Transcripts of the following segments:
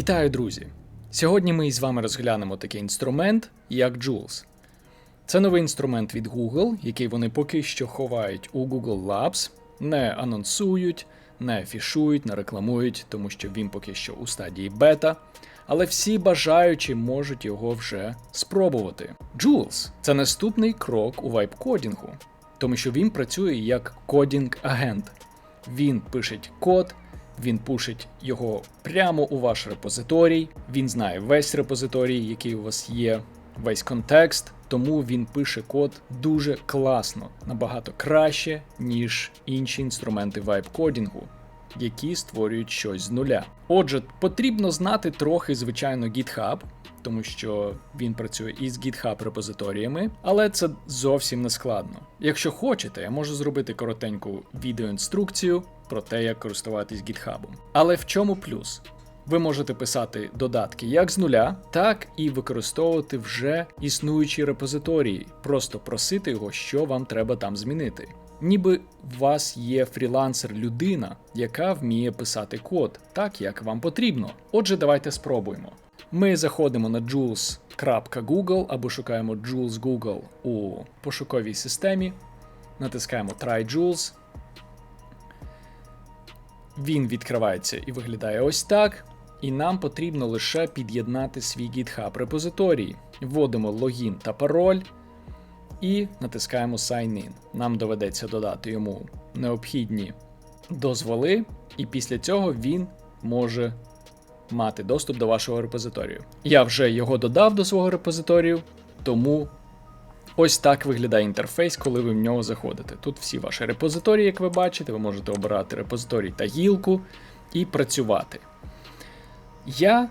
Вітаю, друзі! Сьогодні ми із вами розглянемо такий інструмент, як Jules. Це новий інструмент від Google, який вони поки що ховають у Google Labs, не анонсують, не афішують, не рекламують, тому що він поки що у стадії бета. Але всі бажаючі можуть його вже спробувати. Jules – це наступний крок у вайп-кодінгу, тому що він працює як кодінг-агент. Він пише код, він пушить його прямо у ваш репозиторій. Він знає весь репозиторій, який у вас є, весь контекст. Тому він пише код дуже класно, набагато краще, ніж інші інструменти вайб-кодінгу, які створюють щось з нуля. Отже, потрібно знати трохи, звичайно, GitHub, тому що він працює із GitHub репозиторіями, але це зовсім не складно. Якщо хочете, я можу зробити коротеньку відеоінструкцію про те, як користуватись GitHub. Але в чому плюс? Ви можете писати додатки як з нуля, так і використовувати вже існуючі репозиторії, просто просити його, що вам треба там змінити. Ніби у вас є фрілансер-людина, яка вміє писати код так, як вам потрібно. Отже, давайте спробуємо. Ми заходимо на jules.google або шукаємо Jules Google у пошуковій системі, натискаємо Try Jules. Він відкривається і виглядає ось так. І нам потрібно лише під'єднати свій GitHub репозиторій. Вводимо логін та пароль і натискаємо Sign In. Нам доведеться додати йому необхідні дозволи, і після цього він може мати доступ до вашого репозиторію. Я вже його додав до свого репозиторію, тому ось так виглядає інтерфейс, коли ви в нього заходите. Тут всі ваші репозиторії, як ви бачите, ви можете обирати репозиторій та гілку і працювати. Я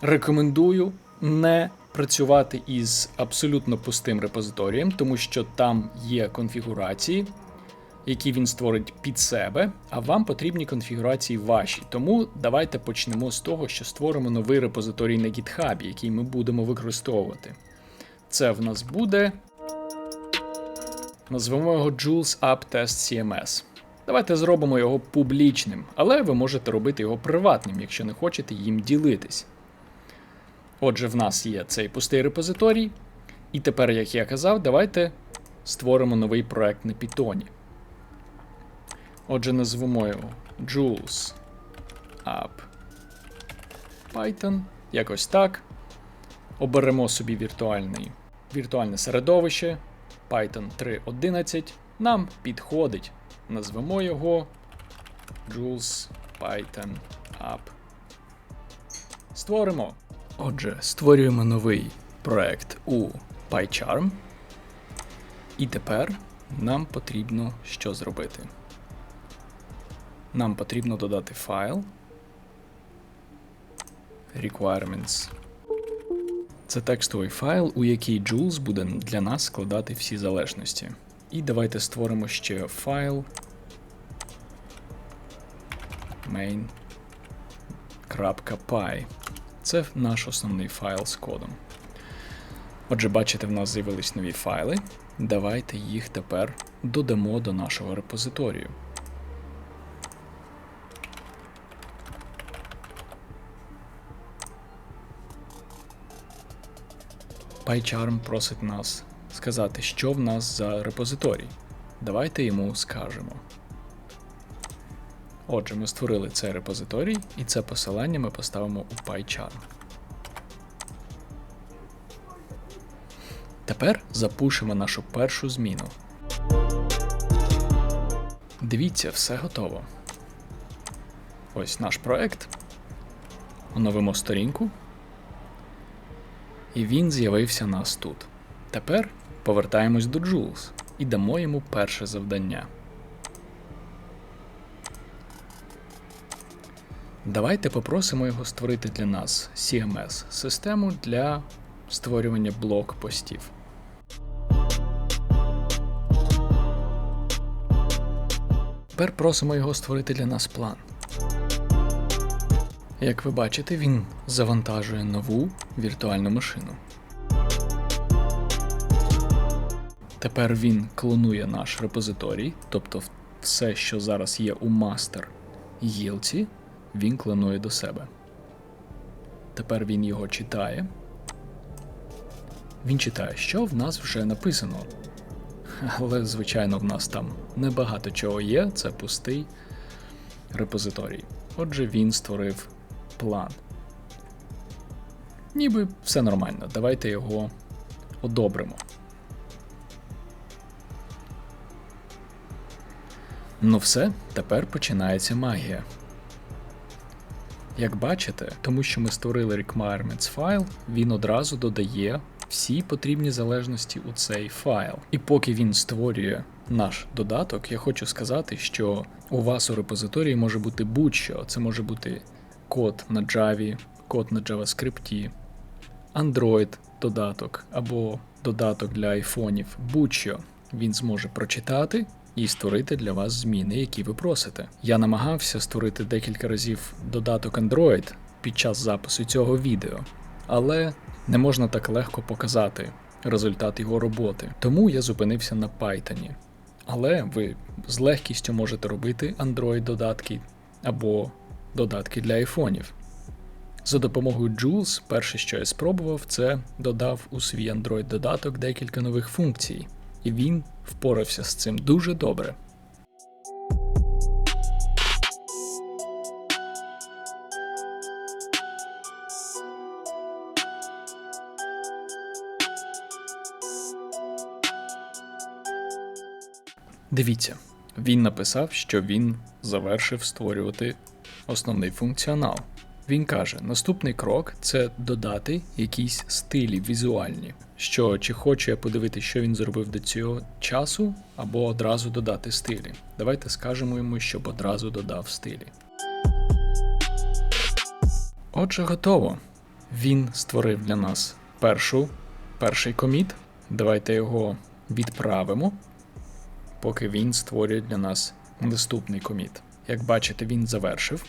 рекомендую не працювати із абсолютно пустим репозиторієм, тому що там є конфігурації, які він створить під себе, а вам потрібні конфігурації ваші. Тому давайте почнемо з того, що створимо новий репозиторій на GitHub, який ми будемо використовувати. Це в нас буде. Назвемо його Jules App Test CMS. Давайте зробимо його публічним, але ви можете робити його приватним, якщо не хочете їм ділитись. Отже, в нас є цей пустий репозиторій. І тепер, як я казав, давайте створимо новий проект на Python. Отже, назвемо його Jules App Python. Якось так. Оберемо собі віртуальний, віртуальне середовище Python 3.11. Нам підходить. Назвемо його Jules Python App. Створимо. Отже, створюємо новий проект у PyCharm. І тепер нам потрібно що зробити? Нам потрібно додати файл Requirements. Це текстовий файл, у який Jules буде для нас складати всі залежності. І давайте створимо ще файл main.py. Це наш основний файл з кодом. Отже, бачите, в нас з'явились нові файли. Давайте їх тепер додамо до нашого репозиторію. PyCharm просить нас сказати, що в нас за репозиторій. Давайте йому скажемо. Отже, ми створили цей репозиторій, і це посилання ми поставимо у PyCharm. Тепер запушимо нашу першу зміну. Дивіться, все готово. Ось наш проект. Оновимо сторінку. І він з'явився нас тут. Тепер повертаємось до Jules і дамо йому перше завдання. Давайте попросимо його створити для нас CMS систему для створювання блок-постів. Тепер просимо його створити для нас план. Як ви бачите, він завантажує нову віртуальну машину. Тепер він клонує наш репозиторій, тобто все, що зараз є у мастер гілці, він клонує до себе. Тепер він його читає. Він читає, що в нас вже написано. Але, звичайно, в нас там небагато чого є, це пустий репозиторій. Отже, він створив план. Ніби все нормально, давайте його одобримо. Ну все, тепер починається магія. Як бачите, тому що ми створили requirements файл, він одразу додає всі потрібні залежності у цей файл. І поки він створює наш додаток, я хочу сказати, що у вас у репозиторії може бути будь-що. Це може бути код на Java, код на JavaScript, Android додаток або додаток для айфонів, будь-що він зможе прочитати і створити для вас зміни, які ви просите. Я намагався створити декілька разів додаток Android під час запису цього відео, але не можна так легко показати результат його роботи. Тому я зупинився на Python. Але ви з легкістю можете робити Android додатки або додатки для айфонів. За допомогою Jules, перше, що я спробував, це додав у свій Android додаток декілька нових функцій, і він впорався з цим дуже добре. Дивіться, він написав, що він завершив створювати основний функціонал. Він каже: наступний крок це додати якісь стилі візуальні. Що чи хочу я подивитися, що він зробив до цього часу, або одразу додати стилі. Давайте скажемо йому, щоб одразу додав стилі. Отже, готово. Він створив для нас першу, перший коміт. Давайте його відправимо, поки він створює для нас наступний коміт. Як бачите, він завершив.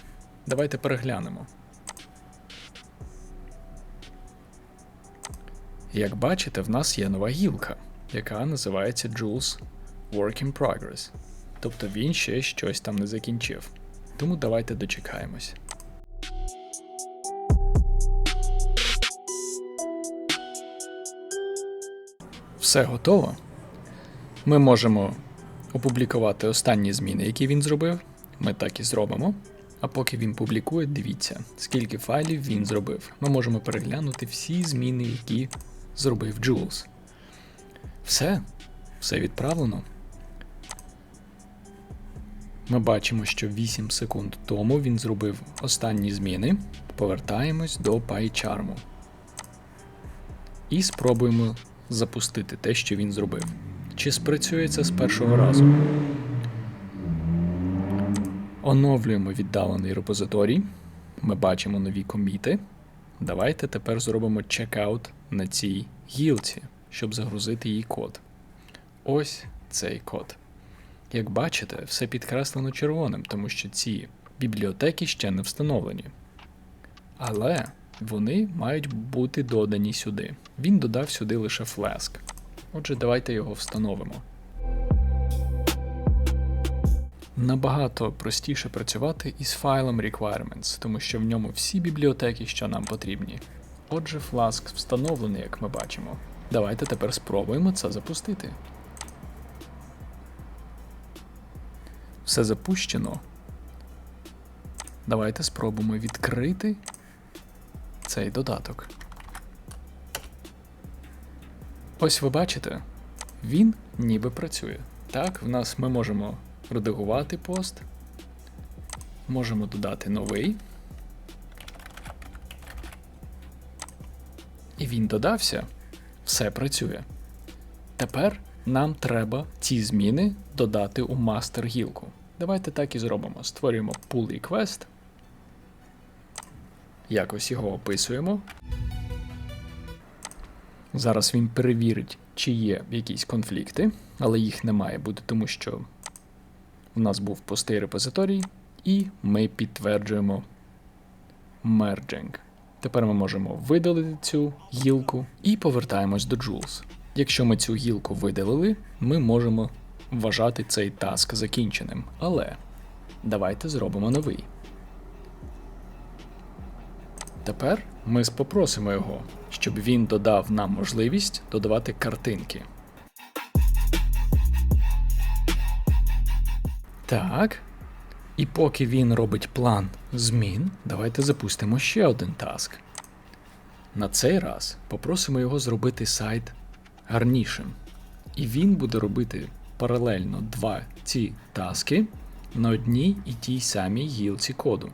Давайте переглянемо. Як бачите, в нас є нова гілка, яка називається Jules Work in Progress. Тобто він ще щось там не закінчив. Тому давайте дочекаємось. Все готово. Ми можемо опублікувати останні зміни, які він зробив. Ми так і зробимо. А поки він публікує, дивіться, скільки файлів він зробив. Ми можемо переглянути всі зміни, які зробив Jules. Все, все відправлено. Ми бачимо, що 8 секунд тому він зробив останні зміни. Повертаємось до PyCharm. І спробуємо запустити те, що він зробив. Чи спрацює це з першого разу? Оновлюємо віддалений репозиторій. Ми бачимо нові коміти. Давайте тепер зробимо чекаут на цій гілці, щоб загрузити її код. Ось цей код. Як бачите, все підкреслено червоним, тому що ці бібліотеки ще не встановлені. Але вони мають бути додані сюди. Він додав сюди лише Flask. Отже, давайте його встановимо. Набагато простіше працювати із файлом requirements, тому що в ньому всі бібліотеки, що нам потрібні. Отже, Flask встановлений, як ми бачимо. Давайте тепер спробуємо це запустити. Все запущено. Давайте спробуємо відкрити цей додаток. Ось ви бачите, він ніби працює. Так, в нас ми можемо редагувати пост, можемо додати новий. І він додався, все працює. Тепер нам треба ці зміни додати у мастер гілку. Давайте так і зробимо. Створюємо pull request, якось його описуємо. Зараз він перевірить, чи є якісь конфлікти, але їх не має бути, тому що у нас був пустий репозиторій, і ми підтверджуємо merging. Тепер ми можемо видалити цю гілку і повертаємось до Jules. Якщо ми цю гілку видалили, ми можемо вважати цей таск закінченим. Але давайте зробимо новий. Тепер ми попросимо його, щоб він додав нам можливість додавати картинки. Так. І поки він робить план змін, давайте запустимо ще один таск. На цей раз попросимо його зробити сайт гарнішим. І він буде робити паралельно два ці таски на одній і тій самій гілці коду.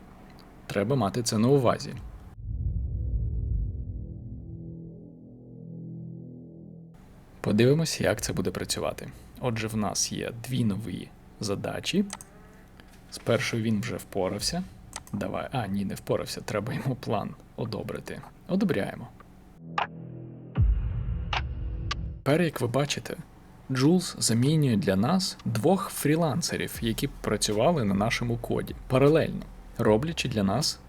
Треба мати це на увазі. Подивимося, як це буде працювати. Отже, в нас є дві нові задачі. З першою він вже впорався. Давай. А, ні, не впорався. Треба йому план одобрити. Одобряємо. Тепер, як ви бачите, Jules замінює для нас двох фрілансерів, які працювали на нашому коді паралельно, роблячи для нас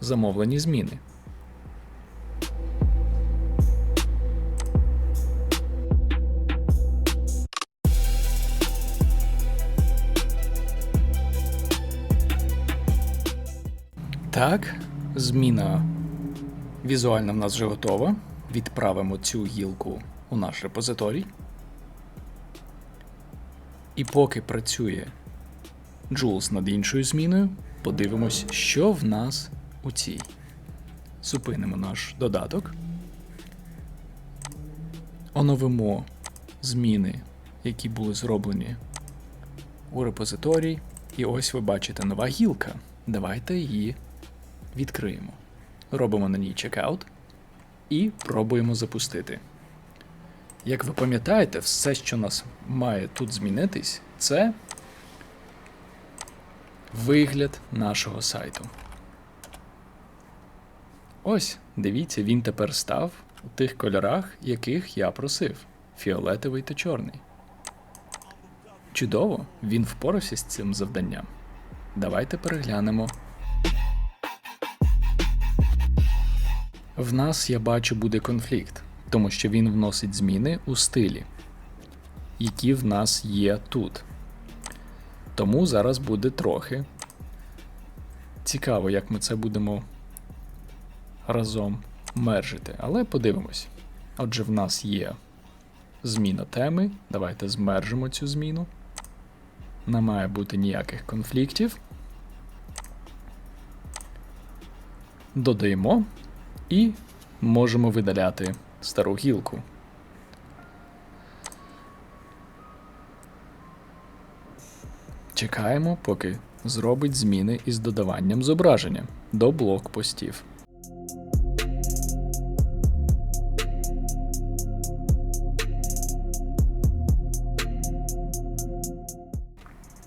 замовлені зміни. Так, зміна візуальна в нас вже готова. Відправимо цю гілку у наш репозиторій. І поки працює Jules над іншою зміною, подивимось, що в нас у цій. Зупинимо наш додаток. Оновимо зміни, які були зроблені у репозиторії. І ось ви бачите нова гілка. Давайте її відкриємо. Робимо на ній чекаут і пробуємо запустити. Як ви пам'ятаєте, все, що нас має тут змінитись, це вигляд нашого сайту. Ось, дивіться, він тепер став у тих кольорах, яких я просив: фіолетовий та чорний. Чудово, він впорався з цим завданням. Давайте переглянемо. В нас, я бачу, буде конфлікт, тому що він вносить зміни у стилі, які в нас є тут. Тому зараз буде трохи цікаво, як ми це будемо разом мержити. Але подивимось. Отже, в нас є зміна теми. Давайте змержимо цю зміну. Не має бути ніяких конфліктів. Додаємо і можемо видаляти стару гілку. Чекаємо, поки зробить зміни із додаванням зображення до блокпостів.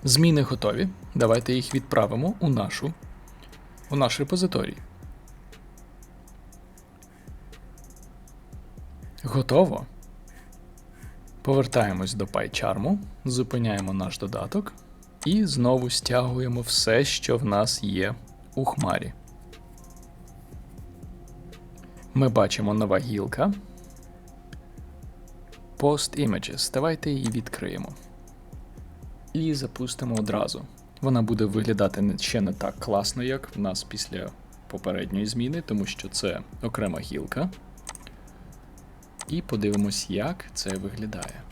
Зміни готові. Давайте їх відправимо у нашу у наш репозиторій. Готово. Повертаємось до PyCharm, зупиняємо наш додаток і знову стягуємо все, що в нас є у хмарі. Ми бачимо нова гілка. Post Images. Давайте її відкриємо. І запустимо одразу. Вона буде виглядати ще не так класно, як в нас після попередньої зміни, тому що це окрема гілка. І подивимось, як це виглядає.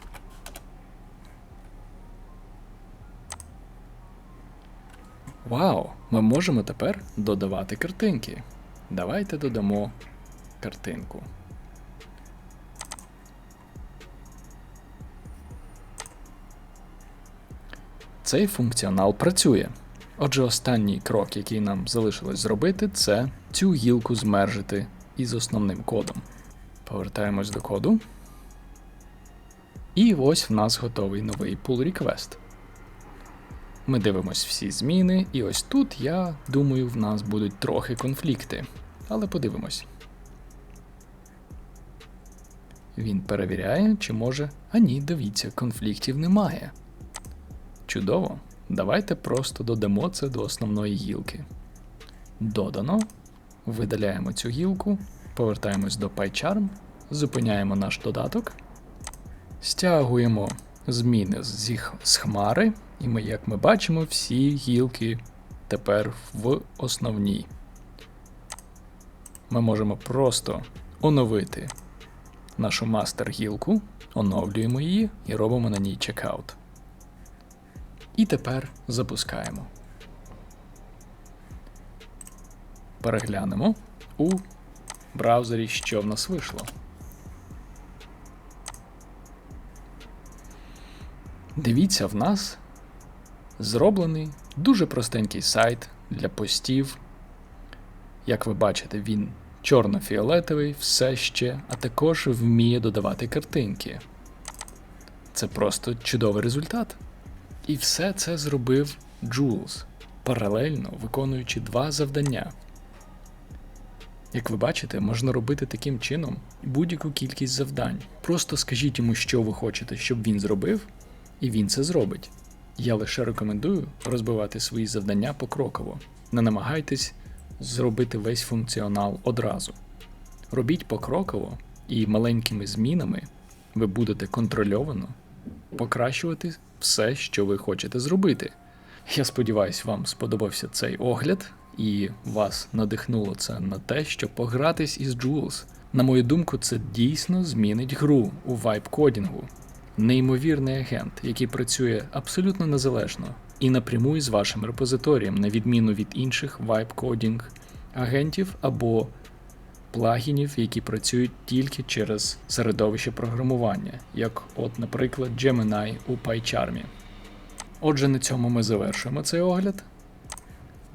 Вау! Ми можемо тепер додавати картинки. Давайте додамо картинку. Цей функціонал працює. Отже, останній крок, який нам залишилось зробити, це цю гілку змержити із основним кодом. Повертаємось до коду. І ось в нас готовий новий pull request. Ми дивимось всі зміни, і ось тут, я думаю, в нас будуть трохи конфлікти. Але подивимось. Він перевіряє, чи може. А ні, дивіться, конфліктів немає. Чудово. Давайте просто додамо це до основної гілки. Додано. Видаляємо цю гілку, повертаємось до PyCharm, зупиняємо наш додаток, стягуємо зміни з, з хмари, і ми, як ми бачимо, всі гілки тепер в основній. ми можемо просто оновити нашу мастер-гілку, оновлюємо її і робимо на ній чекаут. І тепер запускаємо. Переглянемо у браузері, що в нас вийшло. Дивіться, в нас зроблений дуже простенький сайт для постів. Як ви бачите, він чорно-фіолетовий все ще, а також вміє додавати картинки. Це просто чудовий результат. І все це зробив Jules, паралельно виконуючи два завдання. Як ви бачите, можна робити таким чином будь-яку кількість завдань. Просто скажіть йому, що ви хочете, щоб він зробив, і він це зробить. Я лише рекомендую розбивати свої завдання покроково. Не намагайтесь зробити весь функціонал одразу. Робіть покроково і маленькими змінами ви будете контрольовано покращувати все, що ви хочете зробити. Я сподіваюся, вам сподобався цей огляд, і вас надихнуло це на те, щоб погратись із Jules. На мою думку, це дійсно змінить гру у вайп-кодінгу. Неймовірний агент, який працює абсолютно незалежно і напряму з вашим репозиторієм, на відміну від інших вайп-кодінг агентів або плагінів, які працюють тільки через середовище програмування, як, от, наприклад, Gemini у PyCharm. Отже, на цьому ми завершуємо цей огляд.